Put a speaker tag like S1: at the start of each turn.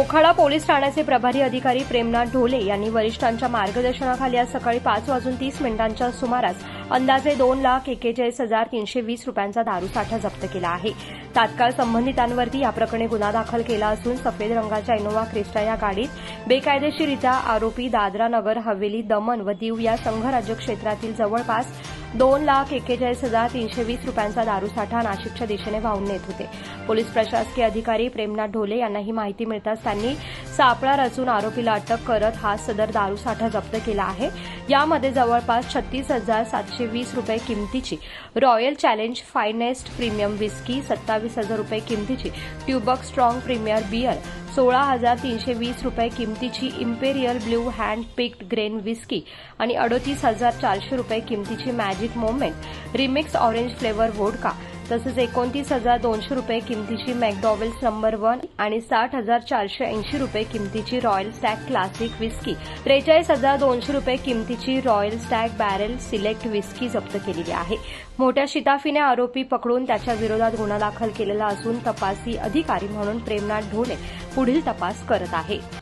S1: Mokhada police ठाण्याचे प्रभारी अधिकारी प्रेमनाथ ढोले यांनी वरिष्ठांच्या मार्गदर्शनाखाली आज सकाळी पाच वाजून तीस मिनिटांच्या सुमारास अंदाजे दोन लाख एकेचाळीस हजार तीनशे वीस रुपयांचा दारूसाठा जप्त केला आहे. तात्काळ संबंधितांवरती या प्रकरणी गुन्हा दाखल केला असून सफेद रंगाच्या इनोव्हा क्रिस्टा या गाडीत बेकायदेशीरित्या आरोपी दादरा नगर हवेली दमन व दीव या संघराज्य क्षेत्रातील जवळपास दोन लाख एक्केचाळीस हजार तीनशे वीस रुपयांचा दारूसाठा नाशिकच्या दिशेने वाहून नेत होते. पोलीस प्रशासकीय अधिकारी प्रेमनाथ ढोले यांना ही माहिती मिळताच त्यांनी सापळा रचून आरोपीला अटक करत हा सदर दारू साठा जप्त केला आहे. यामध्ये जवळपास छत्तीस हजार सातशे वीस रुपये किमतीची royal challenge finest premium whisky सत्तावीस हजार रुपये किमतीची ट्युबक स्ट्रॉंग प्रीमियर बियर सोळा हजार तीनशे वीस रुपये किमतीची imperial blue hand picked grain whisky आणि अडोतीस हजार चारशे रुपये किमतीची magic moment remix orange flavour vodka. तसंच एकोणतीस हजार दोनशे रुपये किमतीची मॅकडॉवेल्स नंबर वन आणि साठ हजार चारशे ऐंशी रुपये किमतीची रॉयल स्टॅग क्लासिक विस्की. त्रेचाळीस हजार दोनशे रुपये किमतीची royal stag barrel select whisky जप्त केलेली आहे. मोठ्या शिताफीने आरोपी पकडून त्याच्या विरोधात गुन्हा दाखल केलेला असून तपासी अधिकारी म्हणून प्रेमनाथ ढोले पुढील तपास करत आहे.